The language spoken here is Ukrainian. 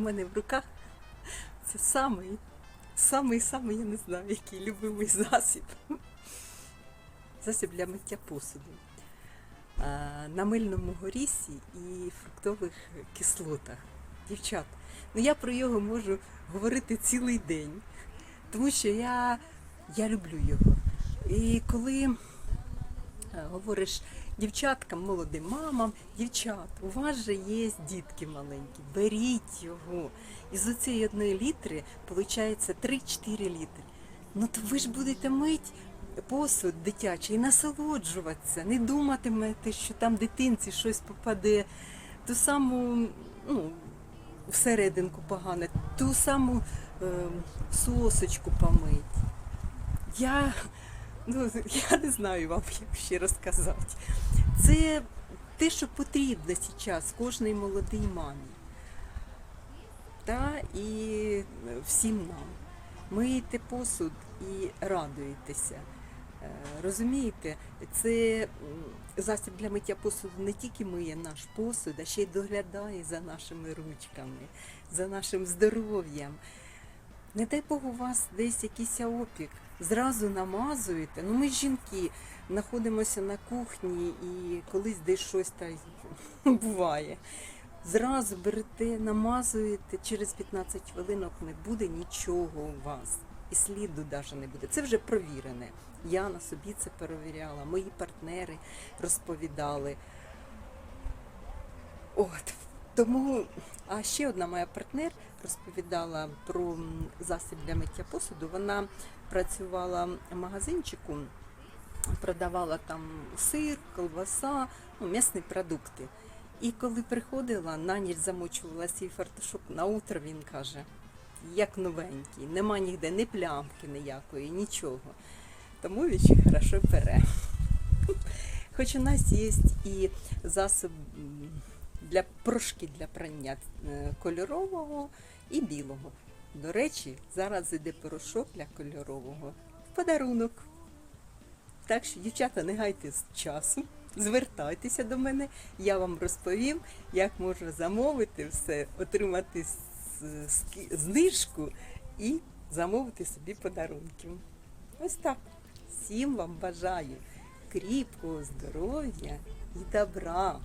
у мене в руках це самий, самий, самий, я не знаю, який любимий засіб. Засіб для миття посуду. На мильному горісі і фруктових кислотах. Дівчат, ну я про його можу говорити цілий день, тому що я, я люблю його. І коли е, говориш дівчаткам, молодим мамам, дівчат, у вас же є дітки маленькі, беріть його. Із оцієї одної літри виходить 3-4 літри. Ну то ви ж будете мить посуд дитячий і насолоджуватися, не думатимете, що там дитинці щось попаде, ту саму, ну, всерединку погане, ту саму е, сосочку помить. Я, ну, я не знаю вам, як ще розказати. Це те, що потрібно зараз кожній молодій мамі. Та і всім нам. Миєте посуд і радуєтеся. Е, Розумієте, це засіб для миття посуду не тільки миє наш посуд, а ще й доглядає за нашими ручками, за нашим здоров'ям. Не дай Бог у вас десь якийсь опік, зразу намазуєте. Ну ми жінки знаходимося на кухні і колись десь щось та буває. Зразу берете, намазуєте, через 15 хвилинок не буде нічого у вас. І сліду навіть не буде. Це вже провірене. Я на собі це перевіряла, мої партнери розповідали. От. Тому, а ще одна моя партнер розповідала про засіб для миття посуду. Вона працювала в магазинчику, продавала там сир, колбаса, ну, м'ясні продукти. І коли приходила, на ніч замочувала свій фартушок, на утро він каже, як новенький, нема ніде ні плямки ніякої, нічого. Тому він хорошо пере. Хоч у нас є і засоб для порошки для прання е, кольорового і білого. До речі, зараз іде порошок для кольорового в подарунок. Так що, дівчата, не гайте з часу, звертайтеся до мене, я вам розповім, як можна замовити все, отримати знижку і замовити собі подарунків. Ось так. Всім вам бажаю кріпкого здоров'я і добра.